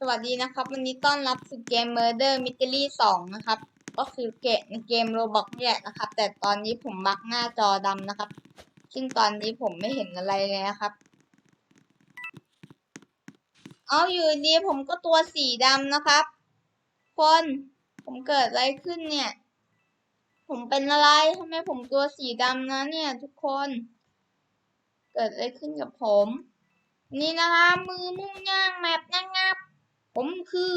สวัสดีนะครับ วันนี้ต้อนรับสู่เกม Murder Mystery 2 นะครับ ก็คือเกมในเกม Roblox นี่ยนะครับ แต่ตอนนี้ผมบักหน้าจอดำนะครับ ซึ่งตอนนี้ผมไม่เห็นอะไรเลยนะครับเอาอยู่ดีผมก็ตัวสีดำนะครับ คนผมเกิดอะไรขึ้นเนี่ย ผมเป็นอะไรทำไมผมตัวสีดำนะเนี่ย ทุกคน เกิดอะไรขึ้นกับผม นี่นะคะ มือมุ่งย่างแมปนะครับ ผมคือ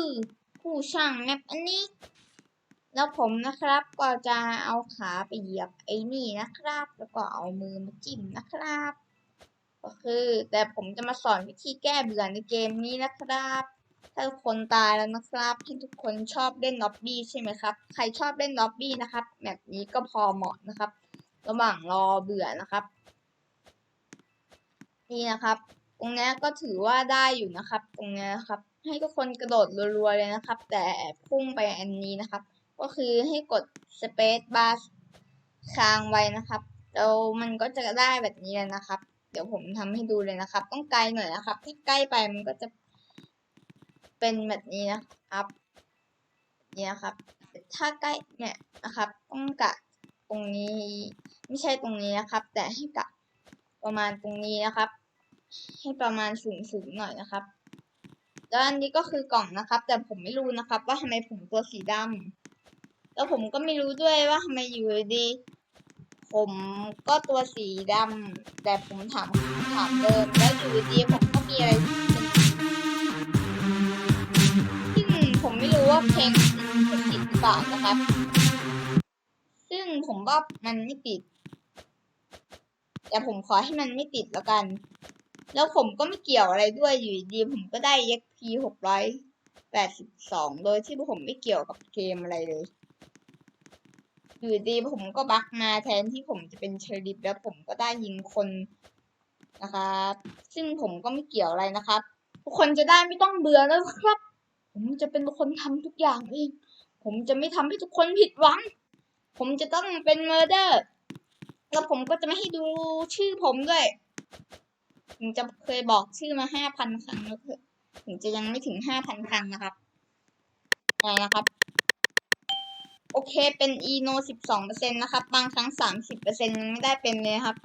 ผู้ช่างแมปอันนี้ แล้วผมนะครับก็จะเอาขาไปเหยียบไอ้นี่นะครับ แล้วก็เอามือมาจิ้มนะครับ ก็คือแต่ผมจะมาสอนวิธีแก้เบื่อในเกมนี้นะครับ ถ้าทุกคนตายแล้วนะครับที่ทุกคนชอบเล่นล็อบบี้ใช่ไหมครับ ใครชอบเล่นล็อบบี้นะครับแบบนี้ก็พอเหมาะนะครับ ระหว่างรอเบื่อนะครับ นี่นะครับ ตรงนี้ก็ถือว่าได้อยู่นะครับ ตรงนี้นะครับ ให้ทุกคนกระโดดรัวๆเลยนะครับ แต่พุ่งไปอันนี้นะครับ ก็คือให้กด space bar ค้างไว้นะครับแล้วมันก็จะได้แบบนี้เลยนะครับ เดี๋ยวผมทำให้ดูเลยนะครับ ต้องไกลหน่อยนะครับ ถ้าใกล้ไปมันก็จะเป็นแบบนี้นะครับนี่นะครับ ถ้าใกล้เนี่ยนะครับ ต้องกะตรงนี้ ไม่ใช่ตรงนี้นะครับ แต่ให้กะประมาณตรงนี้นะครับ ให้ประมาณสูงสูงหน่อยนะครับ แล้วอันนี้ก็คือกล่องนะครับ แต่ผมไม่รู้นะครับ ว่าทำไมผมตัวสีดำแล้วผมก็ไม่รู้ด้วยว่าทำไมอยู่ดี ผมก็ตัวสีดำแต่ผมถามถามเดิมแล้วอยู่ดีผมก็มีอะไรซึ่งผมไม่รู้ว่าเพลงมันผิดหรือเปล่านะครับ ซึ่งผมว่ามันไม่ติด แต่ผมขอให้มันไม่ติดแล้วกัน แล้วผมก็ไม่เกี่ยวอะไรด้วยอยู่ดีผมก็ได้ XP หกร้อยแปดสิบสองโดยที่ผมไม่เกี่ยวกับเกมอะไรเลย อยู่ดีผมก็บักมาแทนที่ผมจะเป็นเชอริฟแล้วผมก็ได้ยิงคนนะครับ ซึ่งผมก็ไม่เกี่ยวอะไรนะครับ ทุกคนจะได้ไม่ต้องเบื่อแล้วครับ ผมจะเป็นคนทำทุกอย่างเอง ผมจะไม่ทำให้ทุกคนผิดหวัง ผมจะต้องเป็นเมอร์เดอร์ แล้วผมก็จะไม่ให้ดูชื่อผมด้วย ผมจะเคยบอกชื่อมาห้าพันครั้งแล้วถึงจะยังไม่ถึงห้าพันครั้งนะครับอะไรนะครับ โอเคเป็นอีโนสิบสองเปอร์เซ็นต์นะครับ บางครั้งสามสิบเปอร์เซ็นยังไม่ได้เป็นเลยครับ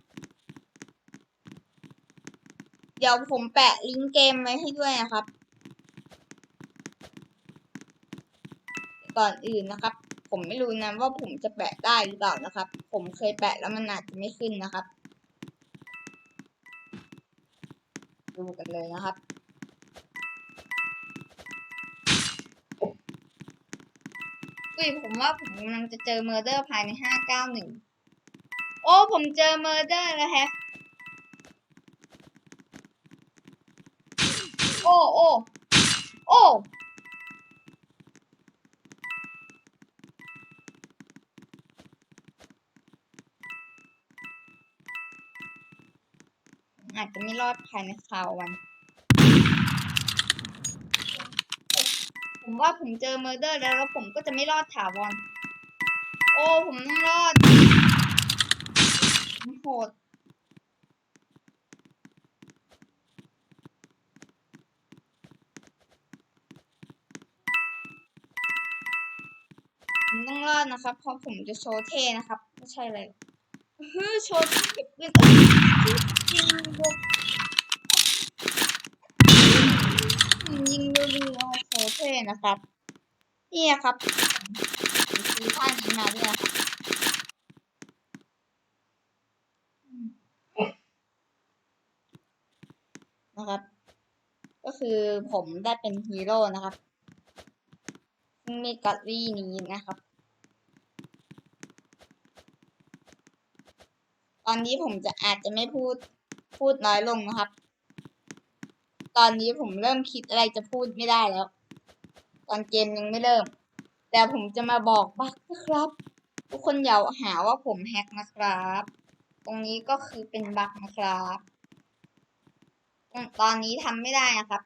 เดี๋ยวผมแปะลิงก์เกมไว้ให้ด้วยนะครับ ก่อนอื่นนะครับ ผมไม่รู้นะว่าผมจะแปะได้หรือเปล่านะครับ ผมเคยแปะแล้วมันอาจจะไม่ขึ้นนะครับ ดูกันเลยนะครับ อุ้ยผมว่าผมกำลังจะเจอเมอร์เดอร์ภายในห้าเก้าหนึ่งโอ้ ผมเจอเมอร์เดอร์แล้วแฮะ โอ้ โอ้ โอ้ อาจจะไม่รอดภายในคราววัน ผมว่าผมเจอเมอร์เดอร์แล้วแล้วผมก็จะไม่รอดถาวร โอ้ ผมต้องรอดผมโหดผมต้องรอดนะครับ เพราะผมจะโชว์เท่นะครับ ไม่ใช่อะไรเฮ้ย โชว์เก็บเงินยิงดูยิงดูดูเอาโชว์เท่นะครับนี่นะครับซื้อท่านี้มาด้วยนะครับนะครับ ก็คือผมได้เป็นฮีโร่นะครับ มีกัตลี่นี้นะครับ อนนี้ผมจะอาจจะไม่พูดพูดน้อยลงนะครับ ตอนนี้ผมเริ่มคิดอะไรจะพูดไม่ได้แล้ว ตอนเกมยังไม่เริ่ม แต่ผมจะมาบอกบั๊กนะครับ ทุกคนอย่าหาว่าผมแฮกนะครับ ตรงนี้ก็คือเป็นบั๊กนะครับตอนนี้ทำไม่ได้นะครับ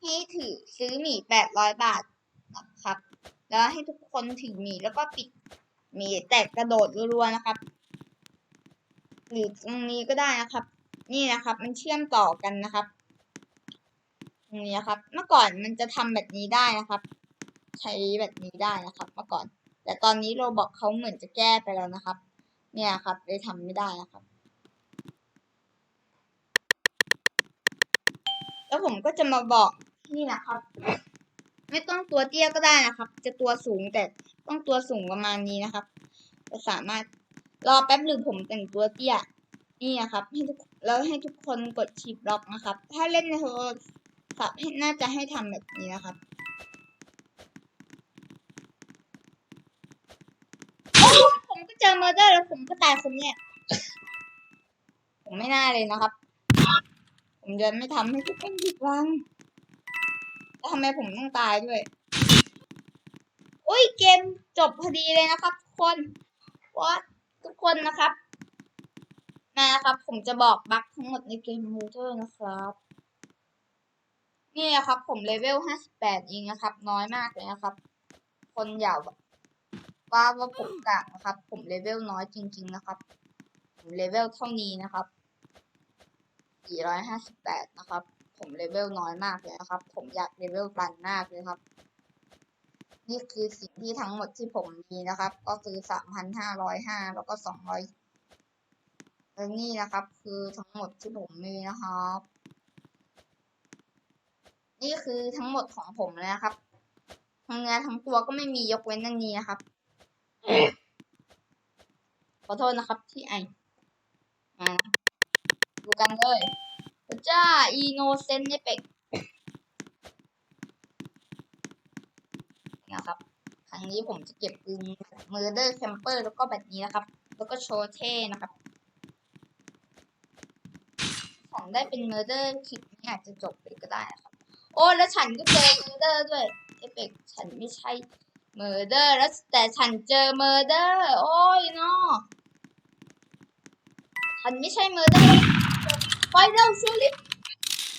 ให้ถือซื้อหมีแปดร้อยบาทนะครับ แล้วให้ทุกคนถือหมีแล้วก็ปิดหมีแต่กระโดดรัวๆนะครับ หรือตรงนี้ก็ได้นะครับ นี่นะครับ มันเชื่อมต่อกันนะครับตรงนี้นะครับ เมื่อก่อนมันจะทำแบบนี้ได้นะครับ ใช้แบบนี้ได้นะครับ เมื่อก่อน แต่ตอนนี้โรบอกเขาเหมือนจะแก้ไปแล้วนะครับ เนี่ยครับเลยทำไม่ได้นะครับ แล้วผมก็จะมาบอกนี่นะครับ ไม่ต้องตัวเตี้ยก็ได้นะครับ จะตัวสูงแต่ต้องตัวสูงประมาณนี้นะครับ จะสามารถ รอแป๊บหนึ่งผมแต่งตัวเตี้ยนี่นะครับให้ทุกแล้วให้ทุกคนกดชิปล็อกนะครับ ถ้าเล่นในโทรศัพท์น่าจะให้ทำแบบนี้นะครับผมก็เจอเมอร์เดอร์แล้วผมก็ตายคนเนี่ยผมไม่น่าเลยนะครับ ผมจะไม่ทำให้ทุกคนผิดหวังแล้วทำไมผมต้องตายด้วยโอ้ยเกมจบพอดีเลยนะครับทุกคนว่า ทุกคนนะครับนะครับ ผมจะบอกบั๊กทั้งหมดในเกมมูเตอร์นะครับ นี่นะครับ ผมเลเวลห้าสิบแปดเองนะครับ น้อยมากเลยนะครับ คนอย่าว่าว่าผมกากนะครับ ผมเลเวลน้อยจริง ๆ นะครับ ผมเลเวลเท่านี้นะครับ458 นะครับ ผมเลเวลน้อยมากเลยนะครับ ผมอยากเลเวลตันมากเลยครับ นี่คือสิ่งที่ทั้งหมดที่ผมมีนะครับ ก็คือ3,505แล้วก็200และนี่นะครับ คือทั้งหมดที่ผมมีนะครับ นี่คือทั้งหมดของผมเลยนะครับทั้งเนื้อทั้งตัวก็ไม่มียกเว้นอันนี้นะครับ ขอโทษนะครับที่ไอมาดูกันเลยพระเจ้าอีโนเซนเนเป็ก นะครับครั้งนี้ผมจะเก็บปืน Murder Camper แล้วก็แบบนี้นะครับ แล้วก็โชว์เท่นะครับ ของได้เป็น Murder คลิปนี้อาจจะจบไปก็ได้นะครับ โอ้ แล้วฉันก็เจอ Murder ด้วยเอฟเฟกฉันไม่ใช่ Murder แล้วแต่ฉันเจอ Murder โอ้ยเนาะฉันไม่ใช่ Murder ไฟเดลชูลิป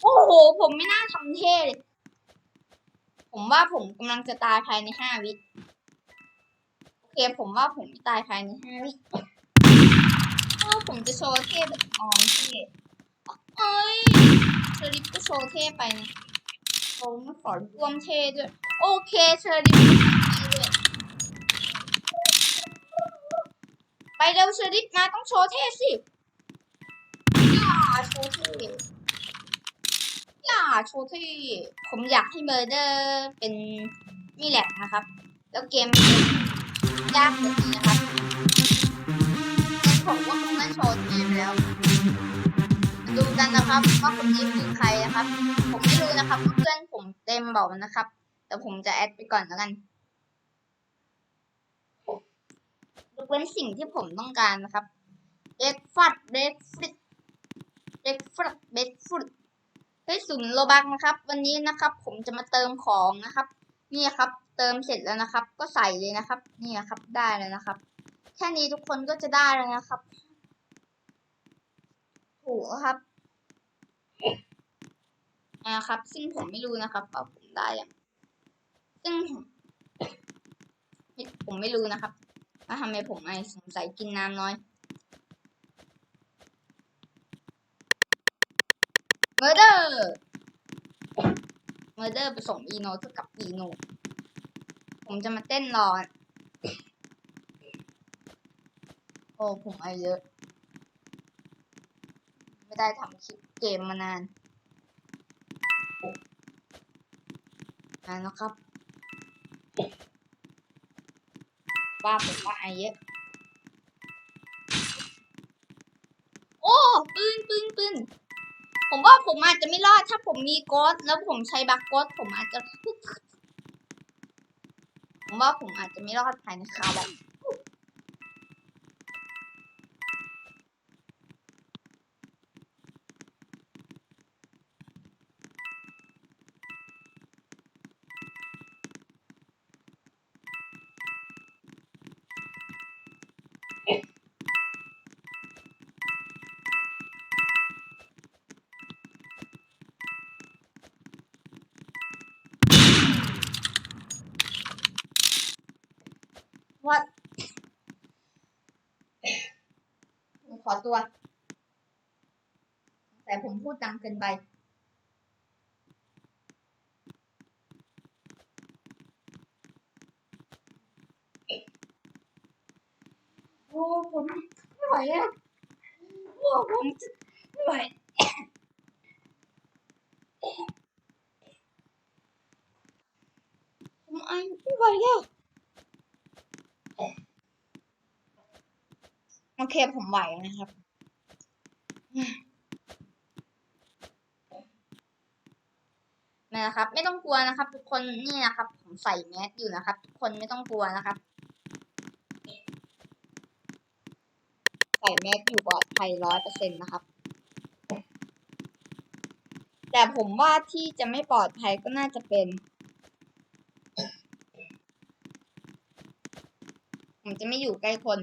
โอ้โห ผมไม่น่าทำเท่เลย ผมว่าผมกำลังจะตายภายในห้าวิโอเคผมว่าผมจะตายภายในห้าวิถ้าผมจะโชว์เท่แบบออนเท่เอ้ยเชอริฟก็โชว์เท่ไปนะผมไม่ขอร่วมเท่ด้วย โอเคเชอริฟไปเร็วเชอริฟนะต้องโชว์เท่สิอย่าโชว์เท่อย่า โชว์เท่ผมอยากให้เมอร์เดอร์เป็นนี่แหละนะครับ แล้วเกมยากแบบนี้นะครับงั้นผมว่าคงไม่โชว์เกมแล้วมาดูกันนะครับว่าคนนี้คือใครนะครับ ผมไม่รู้นะครับเพื่อนผมเต็มบอกนะครับ แต่ผมจะแอดไปก่อนแล้วกันยกเว้นสิ่งที่ผมต้องการนะครับเด็กฟัดเด็กฟริตเด็กฟัดเด็กฟรุต เฮ้ยศูนย์โลบักนะครับ วันนี้นะครับ ผมจะมาเติมของนะครับ นี่ครับ เติมเสร็จแล้วนะครับ ก็ใส่เลยนะครับ นี่นะครับได้แล้วนะครับ แค่นี้ทุกคนก็จะได้แล้วนะครับถูกครับนะครับ ซึ่งผมไม่รู้นะครับว่าผมได้ยังซึ่งผมผมไม่รู้นะครับว่าทำไมผมไอสงสัยกินน้ำน้อย เมอร์เดอร์เมอร์เดอร์ไปส่งอีโนเท่ากับอีโน ผมจะมาเต้นรอ โอ้ ผมไอเยอะ ไม่ได้ทำคลิปเกมมานานนานแล้วครับ ว่าผมว่าไอเยอะโอ้ปืนปืนปืน ผมว่าผมอาจจะไม่รอดถ้าผมมีโกดแล้วผมใช้บักโกดผมอาจจะ ผมว่าผมอาจจะไม่รอดภายในคราวแบบ ขอตัว แต่ผมพูดดังเกินไป โอ้ผมไม่ไหวแล้วโอ้ผมไม่ไหวผมไอไม่ไหวแล้ว โอเคผมไหวนะครับ นะครับ ไม่ต้องกลัวนะครับ ทุกคนนี่นะครับ ผมใส่แมสอยู่นะครับ ทุกคนไม่ต้องกลัวนะครับ ใส่แมสอยู่ปลอดภัยร้อยเปอร์เซ็นต์นะครับ แต่ผมว่าที่จะไม่ปลอดภัยก็น่าจะเป็นผมจะไม่อยู่ใกล้คน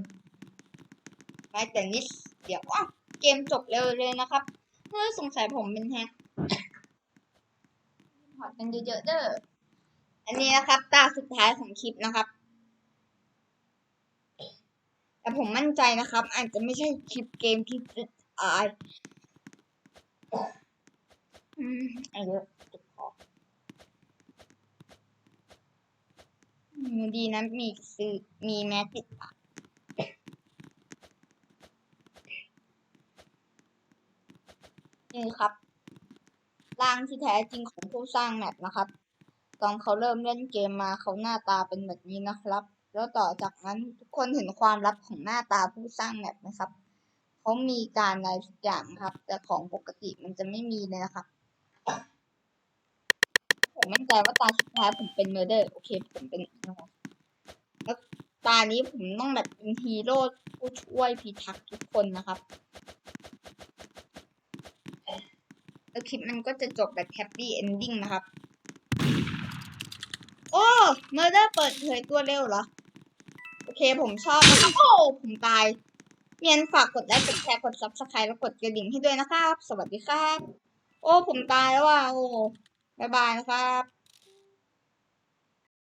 ไปแต่นิดเดี๋ยวอ้าวเกมจบเร็วเลยนะครับเฮ้ยสงสัยผมเป็นแฮกพอร์ตกันเยอะๆเด้อ อันนี้นะครับ ตาสุดท้ายของคลิปนะครับ แต่ผมมั่นใจนะครับ อาจจะไม่ใช่คลิปเกมคลิปสุดท้ายอืมอ้เยอะติดคอดีนะมีซื้อมีแมสติดปาก นี่ครับ ร่างที่แท้จริงของผู้สร้างแมปนะครับ ตอนเขาเริ่มเล่นเกมมาเขาหน้าตาเป็นแบบนี้นะครับ แล้วต่อจากนั้นทุกคนเห็นความลับของหน้าตาผู้สร้างแมปนะครับเขามีการอะไรสักอย่างครับ แต่ของปกติมันจะไม่มีเลยนะครับผมมั่นใจว่าตาสุดท้ายผมเป็นเมอร์เดอร์โอเคผมเป็นนะครับแล้วตานี้ผมต้องแบบเป็นฮีโร่ผู้ช่วยพิทักษ์ทุกคนนะครับ แล้วคลิปมันก็จะจบแบบแฮปปี้เอนดิ้งนะครับ โอ้เมอร์เดอร์เปิดเผยตัวเร็วเหรอ โอเคผมชอบโอ้ผมตายเมียนฝากกดไลค์กดแชร์กดซับสไครต์แล้วกดกระดิ่งให้ด้วยนะครับ สวัสดีครับ โอ้ผมตายแล้วว่ะโอ้บายบายนะครับ